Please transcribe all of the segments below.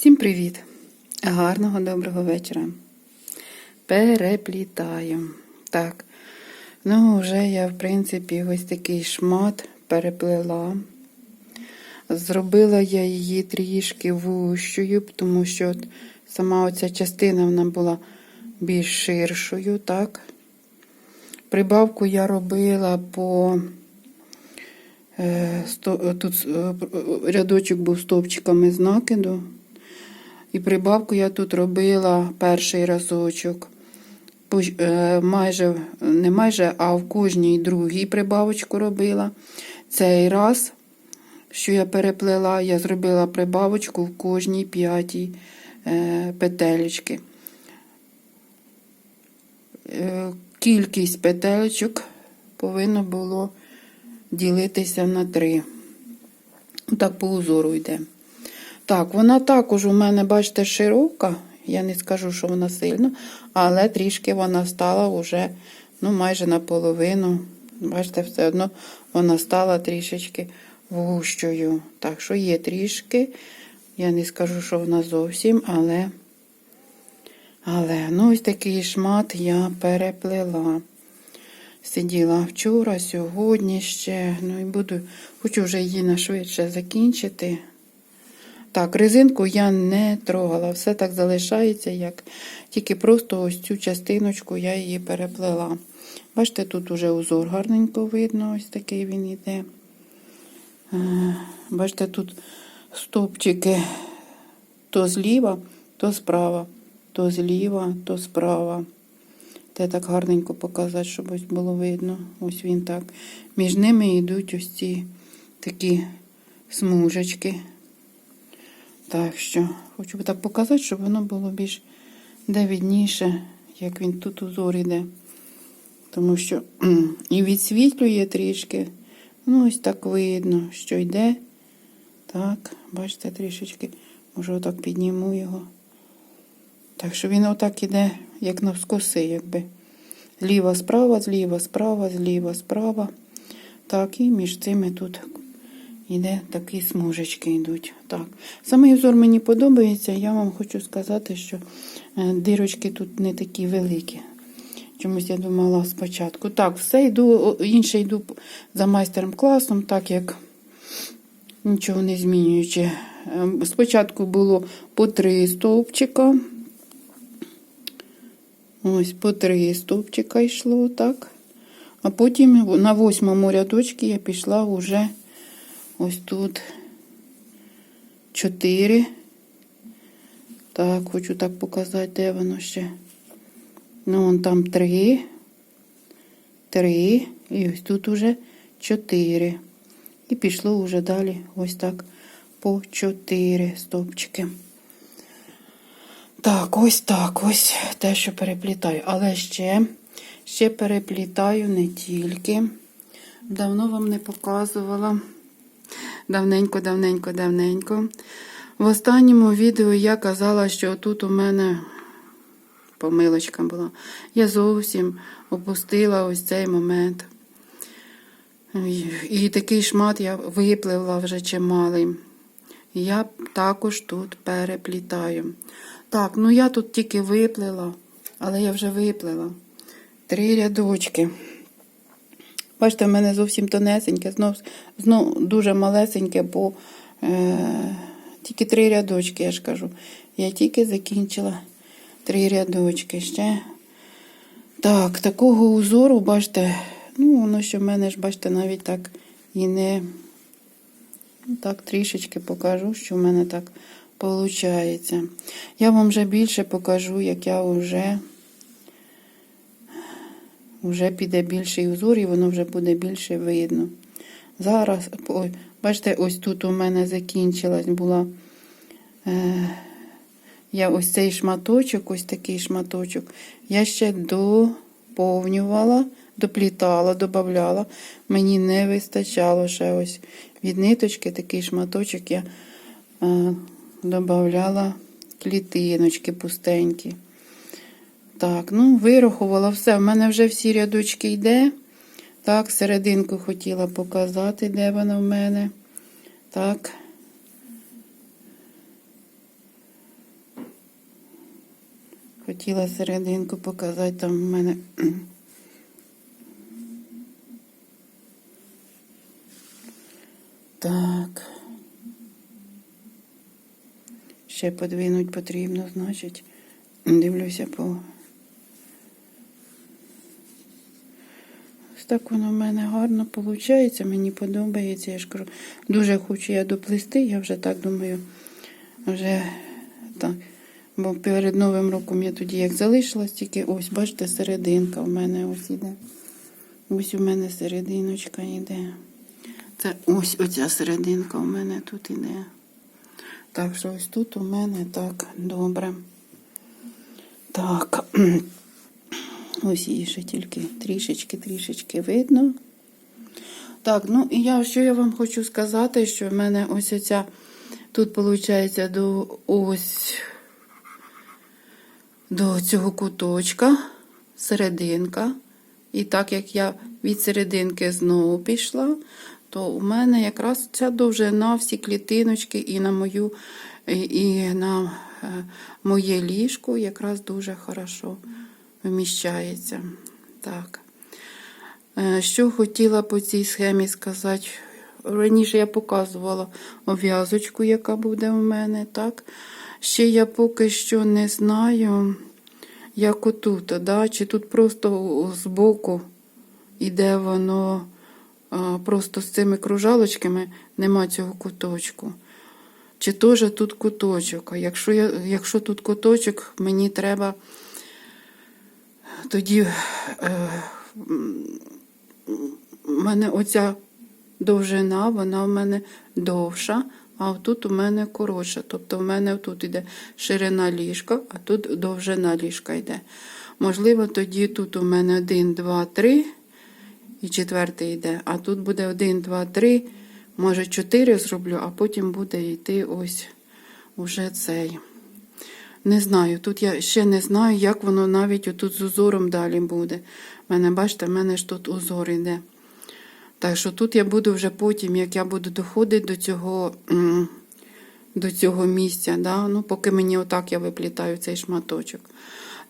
Всім привіт! Гарного доброго вечора. Переплітаю. Так, ну вже я, в принципі, ось такий шмат переплела. Зробила я її трішки вущою, тому що от сама оця частина вона була більш ширшою, так. Прибавку я робила по е, тут е, рядочок був стовпчиками з накиду. І прибавку я тут робила перший разочок. Е, Майже, не майже, а в кожній другій прибавочку робила. Цей раз, що я переплела, я зробила прибавочку в кожній п'ятій е, петелечки. Е, Кількість петелечок повинно було ділитися на три. Так по узору йде. Так, вона також у мене, бачите, широка. Я не скажу, що вона сильно, але трішки вона стала вже ну, майже наполовину. Бачите, все одно вона стала трішечки вущою. Так що є трішки. Я не скажу, що вона зовсім, але. Але ну ось такий шмат я переплела. Сиділа вчора, сьогодні ще. Ну і буду, хочу вже її нашвидше закінчити. Так, резинку я не трогала, все так залишається, як тільки просто ось цю частиночку я її переплела. Бачите, тут уже узор гарненько видно, ось такий він іде. Е, Бачите, тут стопчики то зліва, то справа, то зліва, то справа. Те так гарненько показати, щоб ось було видно. Ось він так. Між ними йдуть ось ці такі смужечки. Так що, хочу так показати, щоб воно було більш де видніше, як він тут узор іде. Тому що і відсвітлює трішки. Ну, ось так видно, що йде. Так, бачите, трішечки. Може, отак підніму його. Так що він отак іде, як навскоси, якби. Зліва, справа, зліва, справа, зліва, справа. Так, і між цими тут іде такі смужечки йдуть. Так. Самий узор мені подобається. Я вам хочу сказати, що е, дирочки тут не такі великі. Чомусь я думала спочатку. Так, все йду, інше йду за майстером класом, так як нічого не змінюючи. Е, Спочатку було по три стовпчика. Ось по три стовпчика йшло, так. А потім на восьмому рядочці я пішла вже ось тут чотири. Так, хочу так показати, де воно ще. Ну, вон там три. Три. І ось тут уже чотири. І пішло вже далі ось так по чотири стовпчики. Так, ось так, ось те, що переплітаю. Але ще, ще переплітаю не тільки. Давно вам не показувала. Давненько, давненько, давненько. В останньому відео я казала, що тут у мене помилочка була. Я зовсім опустила ось цей момент. І такий шмат я випливла вже чималий. Я також тут переплітаю. Так, ну я тут тільки виплила, але я вже виплила. Три рядочки. Бачите, в мене зовсім тонесеньке, знов, знов дуже малесеньке, бо е, тільки три рядочки, я ж кажу. Я тільки закінчила три рядочки ще. Так, такого узору, бачите, ну, воно що в мене ж, бачите, навіть так і не. Ну, Так, трішечки покажу, що в мене так виходить. Я вам вже більше покажу, як я вже, вже піде більший узор, і воно вже буде більше видно. Зараз, ой, бачите, ось тут у мене закінчилась була. Е, я ось цей шматочок, ось такий шматочок, я ще доповнювала, доплітала, додавала. Мені не вистачало ще ось від ниточки такий шматочок я е, додавала клітиночки пустенькі. Так, ну, вирахувала все. В мене вже всі рядочки йде. Так, серединку хотіла показати, де вона в мене. Так. Хотіла серединку показати, там в мене. Так. Ще подвинуть потрібно, значить. Дивлюся по. Так воно в мене гарно виходить, мені подобається. Я ж кажу, дуже хочу я доплести, я вже так думаю, вже так. Бо перед Новим роком я тоді як залишилась, тільки ось, бачите, серединка в мене ось іде. Ось у мене серединочка йде. Це ось оця серединка у мене тут іде. Так що ось тут у мене так добре. Так. Ось її ще тільки трішечки-трішечки видно. Так, ну і я що я вам хочу сказати, що в мене ось оця тут, виходить, до ось до цього куточка, серединка. І так як я від серединки знову пішла, то у мене якраз ця довжина всі клітиночки і на мою, і- на е, моє ліжко якраз дуже хорошо вміщається. Так. Е, Що хотіла по цій схемі сказати? Раніше я показувала обв'язочку, яка буде у мене, так? Ще я поки що не знаю, як отут, да? чи тут просто збоку іде воно просто з цими кружалочками, нема цього куточку. Чи теж тут куточок? А якщо, я, якщо тут куточок, мені треба тоді е, у мене оця довжина, вона в мене довша, а тут у мене коротша. Тобто в мене тут йде ширина ліжка, а тут довжина ліжка йде. Можливо, тоді тут у мене 1, 2, 3 і четвертий йде, а тут буде 1, 2, 3, може 4 зроблю, а потім буде йти ось уже цей. Не знаю, тут я ще не знаю, як воно навіть отут з узором далі буде. У мене, бачите, в мене ж тут узор йде. Так що тут я буду вже потім, як я буду доходити до цього, до цього місця, да? ну, поки мені отак я виплітаю цей шматочок.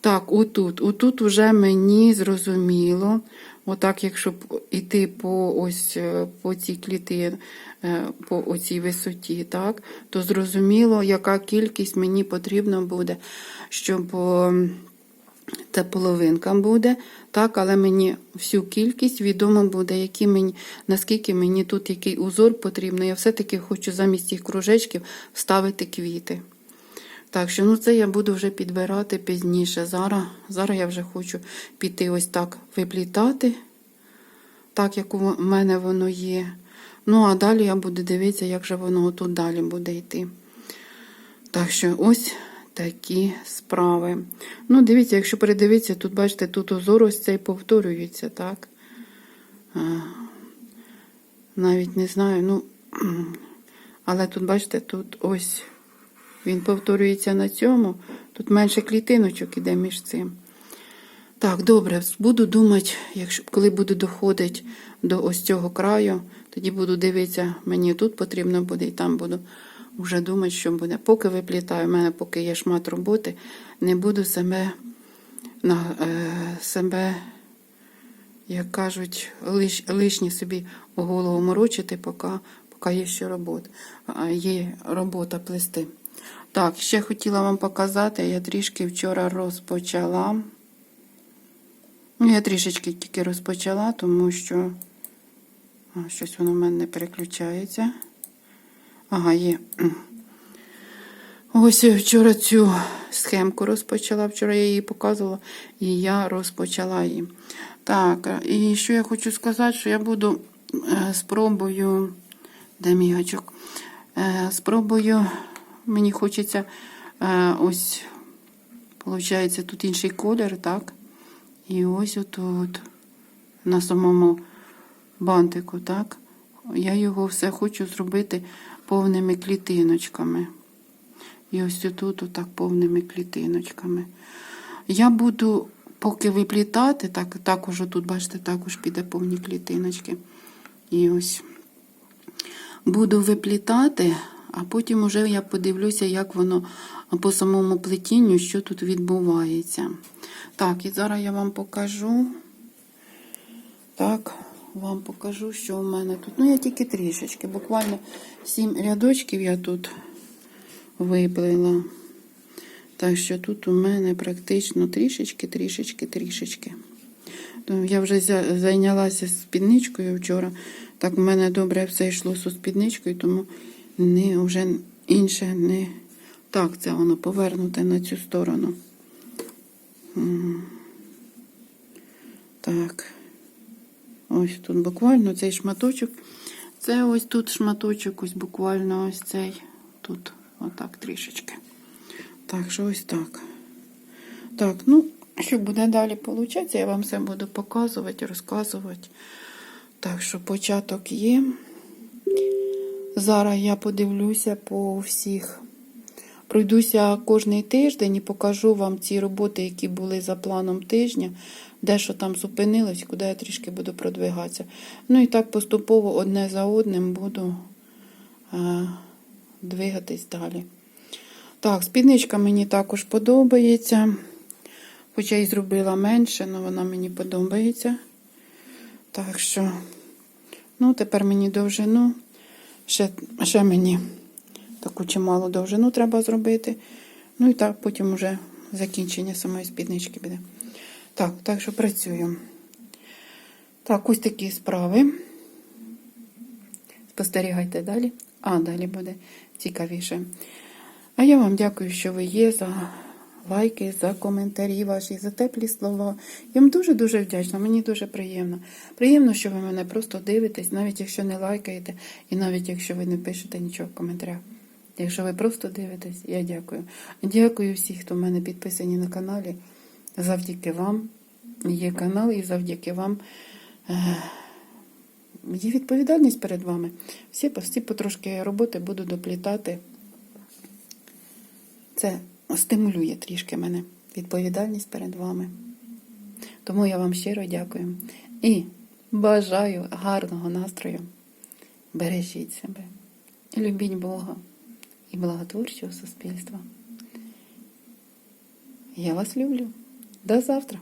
Так, отут, отут вже мені зрозуміло, отак, якщо б іти по ось е, по цій кліти, е, по оцій висоті, так, то зрозуміло, яка кількість мені потрібна буде, щоб це половинка буде, так, але мені всю кількість відомо буде, які мені, наскільки мені тут який узор потрібно. Я все-таки хочу замість цих кружечків вставити квіти. Так що ну це я буду вже підбирати пізніше. Зараз, зараз я вже хочу піти ось так виплітати, так як у мене воно є. Ну, а далі я буду дивитися, як же воно тут далі буде йти. Так що ось такі справи. Ну, дивіться, якщо передивитися, тут, бачите, тут узор ось цей повторюється, так? Навіть не знаю, ну, але тут, бачите, тут ось він повторюється на цьому. Тут менше клітиночок іде між цим. Так, добре, буду думати, якщо, коли буду доходити до ось цього краю, тоді буду дивитися, мені тут потрібно буде, і там буду вже думати, що буде. Поки виплітаю, в мене поки є шмат роботи, не буду себе, на, е, себе як кажуть, лиш, лишні собі голову морочити, поки, поки є ще робота, є робота плести. Так, ще хотіла вам показати, я трішки вчора розпочала. Ну, я трішечки тільки розпочала, тому що а, щось воно в мене не переключається. Ага, є. Ось я вчора цю схемку розпочала. Вчора я її показувала, і я розпочала її. Так, і що я хочу сказати, що я буду е, спробую. Де мій гачок? Е, спробую, мені хочеться е, ось, виходить, тут інший колір, так? І ось отут, на самому бантику, так? Я його все хочу зробити повними клітиночками. І ось тут отак повними клітиночками. Я буду, поки виплітати, так, також тут, бачите, також піде повні клітиночки. І ось буду виплітати, а потім уже я подивлюся, як воно по самому плетінню, що тут відбувається. Так, і зараз я вам покажу. Так, вам покажу, що у мене тут. Ну, я тільки трішечки, буквально сім рядочків я тут виплила. Так що тут у мене практично трішечки, трішечки, трішечки. То Я вже зайнялася спідничкою вчора. Так в мене добре все йшло з спідничкою, тому не, вже інше не. Так, це воно повернуте на цю сторону. Так. Ось тут буквально цей шматочок. Це ось тут шматочок, ось буквально ось цей. Тут, отак трішечки. Так, що ось так. Так, ну, що буде далі получатися, я вам все буду показувати, розказувати. Так що початок є. Зараз я подивлюся по всіх. Пройдуся кожний тиждень і покажу вам ці роботи, які були за планом тижня, де що там зупинилось, куди я трішки буду продвигатися. Ну і так поступово одне за одним буду е, двигатись далі. Так, спідничка мені також подобається. Хоча і зробила менше, але вона мені подобається. Так що, ну, тепер мені довжину. Ще, ще мені таку чималу довжину треба зробити. Ну і так, потім вже закінчення самої спіднички буде. Так, так що працюю. Так, ось такі справи. Спостерігайте далі. А, далі буде цікавіше. А я вам дякую, що ви є за лайки, за коментарі ваші, за теплі слова. Я вам дуже-дуже вдячна, мені дуже приємно. Приємно, що ви мене просто дивитесь, навіть якщо не лайкаєте, і навіть якщо ви не пишете нічого в коментарях. Якщо ви просто дивитесь, я дякую. Дякую всім, хто в мене підписані на каналі. Завдяки вам є канал, і завдяки вам е, є відповідальність перед вами. Всі, всі потрошки роботи буду доплітати. Це стимулює трішки мене відповідальність перед вами. Тому я вам щиро дякую і бажаю гарного настрою. Бережіть себе, любіть Бога і благотворчого суспільства. Я вас люблю. До завтра.